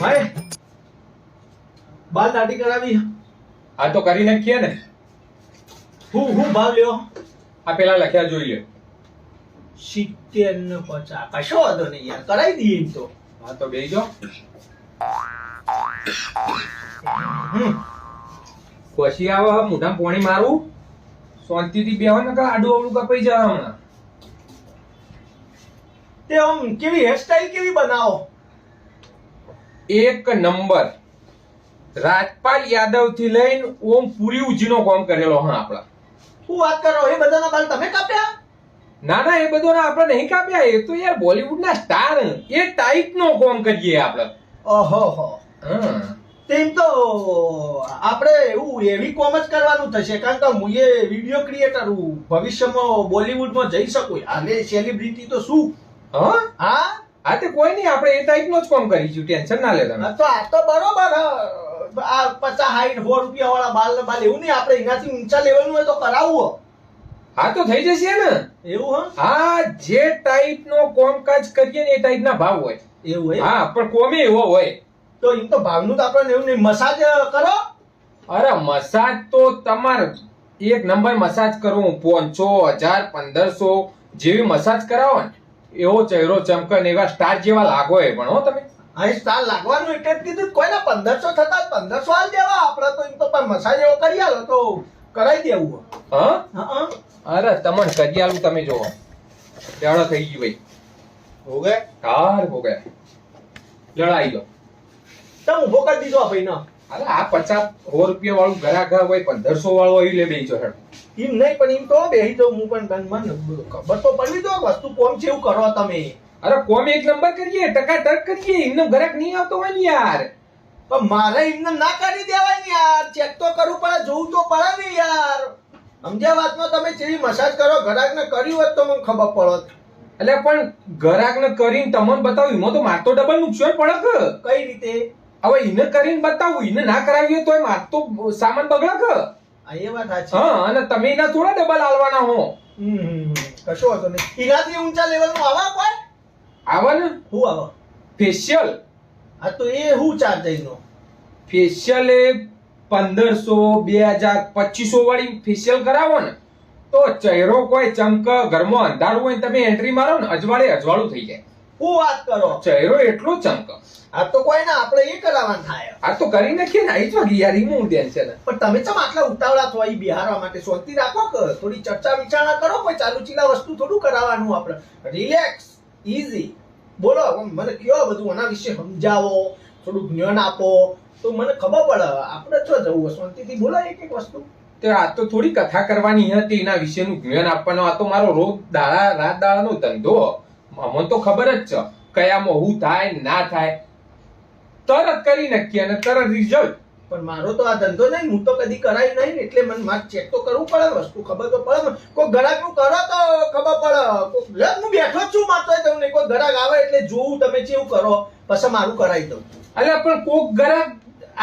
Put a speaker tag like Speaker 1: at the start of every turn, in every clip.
Speaker 1: ભાઈ બાલ દાઢી કરાવી.
Speaker 2: આ તો કરી નાખીએ ને.
Speaker 1: હું હું ભાવ લ્યો?
Speaker 2: આ પેલા લખ્યા જોઈ લે
Speaker 1: સિત્તેર ને પચાસ. કશો વાંધો નહીં યાર કરાવી દઈએ તો.
Speaker 2: હા તો બેસજો
Speaker 1: હમ.
Speaker 2: પછી આવે મોઢા પોણી મારું. શાંતિથી બેહો ને આડું અવળું કપાઈ જાય હમણાં.
Speaker 1: તે આમ કેવી હેરસ્ટાઈલ કેવી બનાવો?
Speaker 2: એક નંબર. રાજપાલ યાદવથી લઈને ઓમ પુરી ઉજીનો કોમ કરેલો હા આપણા.
Speaker 1: શું વાત કરો? એ બધાના બાલ તમે કાપ્યા?
Speaker 2: ના ના એ બધો ના આપણે નહીં કાપ્યા. એ તો યાર બોલીવુડ ના સ્ટાર. એ ટાઈપ નો કામ કરીએ આપણે.
Speaker 1: ઓહો હો. તેમ તો આપણે એવું એવી કોમ જ કરવાનું થશે. કારણ કે હું એ વીડિયો ક્રિએટર હું. ભવિષ્યમાં બોલિવૂડમાં જઈ શકું. હાલે સેલિબ્રિટી તો શું?
Speaker 2: હા?
Speaker 1: હા?
Speaker 2: આ તે કોઈ નહીં આપણે એ ટાઈપનો જ કોમ કરીશું ટેન્શન ના લે
Speaker 1: તો આ તો બરોબર. આ પચાસ સો રૂપિયા વાળા બાલ બાલ એવું નહીં આપણે એનાથી ઊંચા લેવલનું હોય તો કરાવવું
Speaker 2: હા. તો થઈ જશે ને.
Speaker 1: એવું હા?
Speaker 2: જે કરીએ ને એ ટાઈપના ભાવ હોય.
Speaker 1: એવું હોય
Speaker 2: હા પણ કોમે એવો હોય.
Speaker 1: તો એમ તો ભાવનું તો આપણને એવું નહીં મસાજ કરો?
Speaker 2: અરે મસાજ તો તમાર એક નંબર મસાજ કરવું પાંચસો હજાર પંદરસો જેવી મસાજ કરાવો ને. એવો ચહેરો ચમકે ને એવા સ્ટાર જેવા લાગો એ પણ હો તમે.
Speaker 1: અહીં સ્ટાર લાગવાનું એટલે જ કીધું કોઈને પંદરસો થતા પંદરસો હાલ દેવા આપણે તો એમ તો પણ મસાજ એવો કરી આલો તો કરાવી દેવું
Speaker 2: હા?
Speaker 1: હા
Speaker 2: અરે તમને કરી આલું તમે જોવો જાણો થઈ ગયું ભાઈ.
Speaker 1: હો ગયા
Speaker 2: કાર હો ગયા લડાઈ લો.
Speaker 1: તમે ઊભો કરી દીધો ભાઈ ભાઈ
Speaker 2: અરે આ પચાસ સો રૂપિયા વાળું ઘરાઘા હોય પંદરસો વાળું આવી લે બેસી હેડ.
Speaker 1: એમ નહીં પણ એમ તો બેસી જાઉં હું પણ મને ખબર તો પડવી દો વસ્તુ કોમ છે એવું કરો તમે.
Speaker 2: અરે કોમ એક નંબર કરીએ ટકા ટક કરીએ એમને ગ્રાહક નહીં આવતો હોય ને યાર.
Speaker 1: પણ મારે એમને ના કરી દેવાય ને યાર ચેક તો કરવું પડે જોવું તો પડે ને યાર. સમજ્યા વાતમાં તમે જેવી મસાજ કરો ઘરાકને કર્યું હોત તો મને ખબર પડત.
Speaker 2: એટલે પણ ઘરાકને ને કરીને તમને બતાવ્યું એમાં તો માર તો ડબલ નુકસાન પડે
Speaker 1: કઈ રીતે?
Speaker 2: હવે એને કરીને બતાવું એને ના કરાવીએ તો માર તો સામાન બગડે કે?
Speaker 1: એ વાત સાચી.
Speaker 2: હા અને તમે એના થોડા ડબલ આલવાના હો.
Speaker 1: કશો વાંધો નહીં. એનાથી ઊંચા લેવલનું આવા કોઈ?
Speaker 2: આવા ને?
Speaker 1: હું આવા?
Speaker 2: ફેશિયલ
Speaker 1: હા તો એ હું ચાર્જ એનો
Speaker 2: ફેશિયલ એ પંદરસો બે હજાર પચીસો વાળી ફેશિયલ કરાવો ને તો ચહેરો કોઈ ચમક ઘરમાં અંધારું હોય ને તમે એન્ટ્રી મારો ને અજવાળે અજવાળું થઈ જાય.
Speaker 1: હું વાત કરો?
Speaker 2: ચહેરો એટલો ચમક
Speaker 1: આ તો કોઈ ના આપણે એ કરાવવાનું થાય.
Speaker 2: આ તો કરી નાખીએ ને આઈ જ વાગી યાર એમાં છે ને.
Speaker 1: પણ તમે ચમ આટલા ઉતાવળા છો અહીં બિહારવા માટે? શાંતિ રાખો કે થોડી ચર્ચા વિચારણા કરો કોઈ ચાલુ ચીલા વસ્તુ થોડું કરાવવાનું આપણે? રિલેક્સ ઈઝી બોલો મને કયો બધું આના વિશે સમજાવો થોડું જ્ઞાન આપો તો મને ખબર પડે. આપણે જો જવું શાંતિથી બોલો એક એક વસ્તુ.
Speaker 2: તે આ તો થોડી કથા કરવાની હતી એના વિશેનું જ્ઞાન આપવાનો. આ તો મારો રોજ દાડા રાત દાડાનો ધંધો. મને તો ખબર જ છે કયામાં હું થાય ના થાય. તરત કરી નાખીએ અને તરત રિઝલ્ટ
Speaker 1: પણ મારો તો આ ધંધો નહીં હું તો કદી કરાય નહીં એટલે મને મારે ચેક તો કરવું પડે વસ્તુ ખબર તો પડે. કોઈ ગ્રાહકનું કરો તો ખબર પડે. ગ્રાહક હું બેઠો છું મારતો તમને કોઈ ગ્રાહક આવે એટલે જોવું તમે કેવું કરો પછી મારું કરાવી દઉં.
Speaker 2: એટલે પણ કોક ગ્રાહક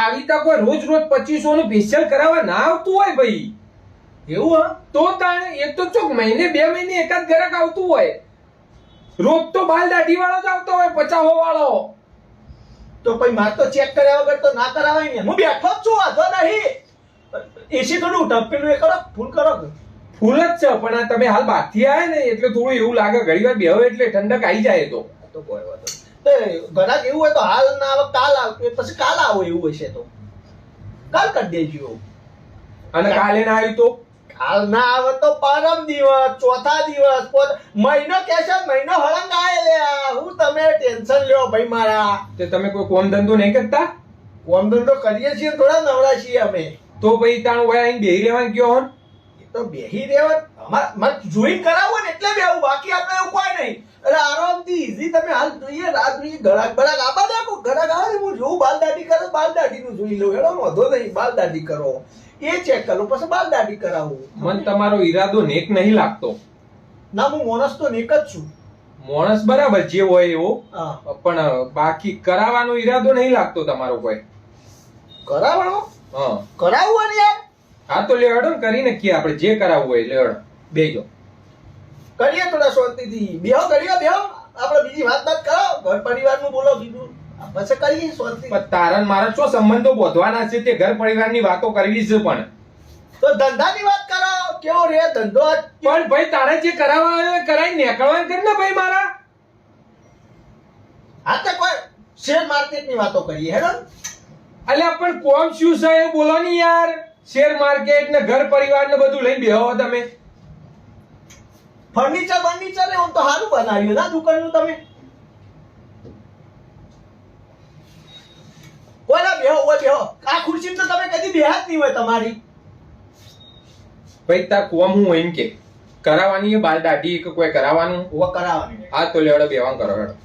Speaker 2: આવી તા કોઈ રોજ રોજ પચીસો નું ફેશિયલ કરાવવા ના આવતું હોય ભાઈ.
Speaker 1: એવું હા?
Speaker 2: તો તાણે એ તો ચોક મહિને બે મહિને એકાદ ગ્રાહક આવતું હોય. રોજ તો બાલ દાઢી વાળો જ આવતો હોય પચાવો વાળો.
Speaker 1: તો પછી મારે તો ચેક કર્યા વગર તો ના કરાવાય ને. હું બેઠો જ છું વાંધો નહીં. એસી થોડું ટપકેલું એ કરો ફૂલ કરો.
Speaker 2: ફૂલ જ છે પણ આ તમે હાલ બહારથી આવ્યા ને એટલે થોડું એવું લાગે ઘડી વાર બેહો એટલે ઠંડક આવી જાય તો.
Speaker 1: તો કોઈ વાંધો તો ગ્રાહક એવું હોય તો હાલ ના આવે કાલ આવે પછી કાલ આવો એવું હશે તો. કાલ કરી દેજો.
Speaker 2: અને કાલે ના આવ્યું તો?
Speaker 1: કાલ ના આવે તો પરમ દિવસ ચોથા દિવસ મહિનો કે છે મહિનો હળંગ આય હું તમે ટેન્શન લ્યો ભાઈ મારા.
Speaker 2: તે તમે કોઈ કોમ ધંધો નહીં કરતા?
Speaker 1: કોમ ધંધો કરીએ છીએ થોડા નવરા છીએ અમે.
Speaker 2: તો ભાઈ તાણ વયા અહીં બેહી રહેવાનું કયો હોન
Speaker 1: એ તો બેહી રહેવા અમાર- મારે જોઈન કરાવો ને એટલે બેહું બાકી આપણે એવું કોઈ નહીં. એટલે આરામથી ઈઝી તમે હાલ જોઈએ રાત જોઈએ ગળાક બળાક આપા દે ગળાક આવે હું જોઉં બાલ દાઢી કરે બાલ દાઢી જોઈ લઉં. એનો વાંધો નહીં બાલ દાઢી કરો. એ ચેક કરવું પછી બાલ દાઢી કરાવવું
Speaker 2: મન તમારો ઈરાદો નેક નહીં લાગતો.
Speaker 1: ના હું મોણસ તો નેક જ છું.
Speaker 2: મોણસ બરાબર જે હોય એવો પણ બાકી કરાવવાનો ઈરાદો નહીં લાગતો તમારો કોઈ.
Speaker 1: કરાવવાનો?
Speaker 2: હા.
Speaker 1: કરાવવું ને યાર.
Speaker 2: હા તો લેવડો ને કરી નાખીએ આપણે જે કરાવવું હોય લેવડો. બેજો.
Speaker 1: કરીએ થોડા શાંતિથી. બેહો કરીએ બેહો. આપણે બીજી વાત વાત કરો. ઘર પરિવારનું બોલો બીજું. પછી કરીએ શાંતિ
Speaker 2: પણ તારા મારા શું સંબંધો બોધવાના છે તે ઘર પરિવારની વાતો કરવી છે પણ.
Speaker 1: તો ધંધાની વાત કરો કેવો રે ધંધો
Speaker 2: પણ ભાઈ તારે જે કરાવવા આવ્યો એ કરાવી નીકળવાનું કર ને ભાઈ મારા?
Speaker 1: આ તો કોઈ શેર માર્કેટની વાતો કરીએ હેડો.
Speaker 2: અલ્યા પણ કોમ શું છે એ બોલો ને યાર. શેર માર્કેટ ને ઘર પરિવાર ને બધું લઈને બેહો તમે.
Speaker 1: ફર્નિચર બર્નિચર ને આમ તો સારું બનાવ્યું. ના દુકાનનું તમે? ઓલા બેહો ઓય બેહો. આ ખુરશી તો તમે કદી બેહાત નહીં હોય તમારી.
Speaker 2: ભાઈ તા કોમ હું એમ કે કરાવવાની એ બાલ દાઢી કે કોઈ કરાવવાનું?
Speaker 1: ઓ કરાવવાની.
Speaker 2: આ તો લેવડે બેવાન કરો હેડો.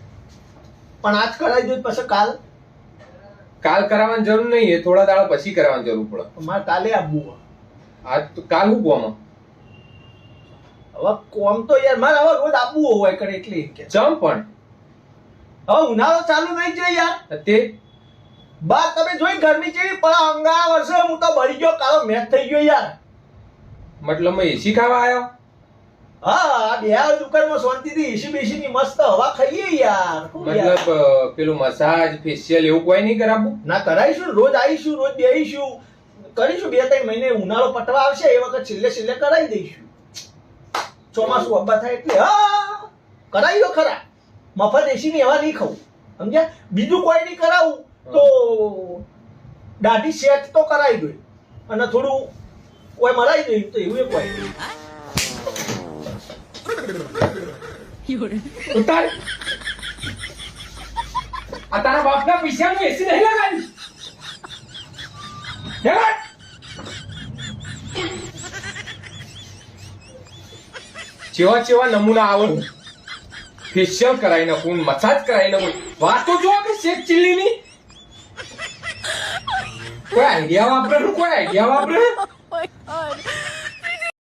Speaker 1: પણ આજ કરાવી દઉં પછી કાલ?
Speaker 2: કાલ કરાવવાની જરૂર નહીં એ થોડા દાડા પછી કરાવવાની જરૂર પડે.
Speaker 1: મારે કાલે આવવું.
Speaker 2: આ તો કાલ હું કુવામાં?
Speaker 1: હવે કોમ તો યાર મારે હવે રોજ આપવું હોય કરે એટલે
Speaker 2: ચમ પણ.
Speaker 1: હવે ઉનાળો ચાલુ નહીં જોઈએ યાર.
Speaker 2: તે
Speaker 1: બા તમે જોઈ ગરમી કેવી પણ અંગા વર્ષે હું તો ભરી ગયો કાળો મેચ થઈ ગયો યાર.
Speaker 2: મતલબ એસી ખાવા આવ્યો
Speaker 1: હા આ બે આ દુકાનમાં શાંતિથી એસી બેસી ની મસ્ત હવા ખાઈએ યાર. યાર?
Speaker 2: મતલબ પેલું મસાજ ફેશિયલ એવું કોઈ નહીં કરાવું
Speaker 1: ના કરાવીશું રોજ આવીશું રોજ બેહીશું. કરીશું બે ત્રણ મહિને ઉનાળો પટવા આવશે એ વખત છેલ્લે છેલ્લે કરાવી દઈશું. ચોમાસું અબ્બા થાય એટલે હા કરાવી દો ખરા. મફત એસી ની હવા નહીં ખાવું સમજ્યા? બીજું કોઈ નહીં કરાવું. તો દાઢી સેટ તો કરાવી ગઈ. અને થોડું કોઈ મરાઈ ગયું તો એવું એ કોઈ નહીં.
Speaker 2: ઉતાર. આ તારા બાપના પૈસાનું એસી નહીં લગાવી! જેવા જેવા નમૂના આવો ફેશિયલ કરાવી નાખું મસાજ કરાવી નાખું વાતો જો કે શેખ ચીલીની કોઈ આઈડિયા વાપરે કોઈ આઈડિયા વાપરે
Speaker 3: my god.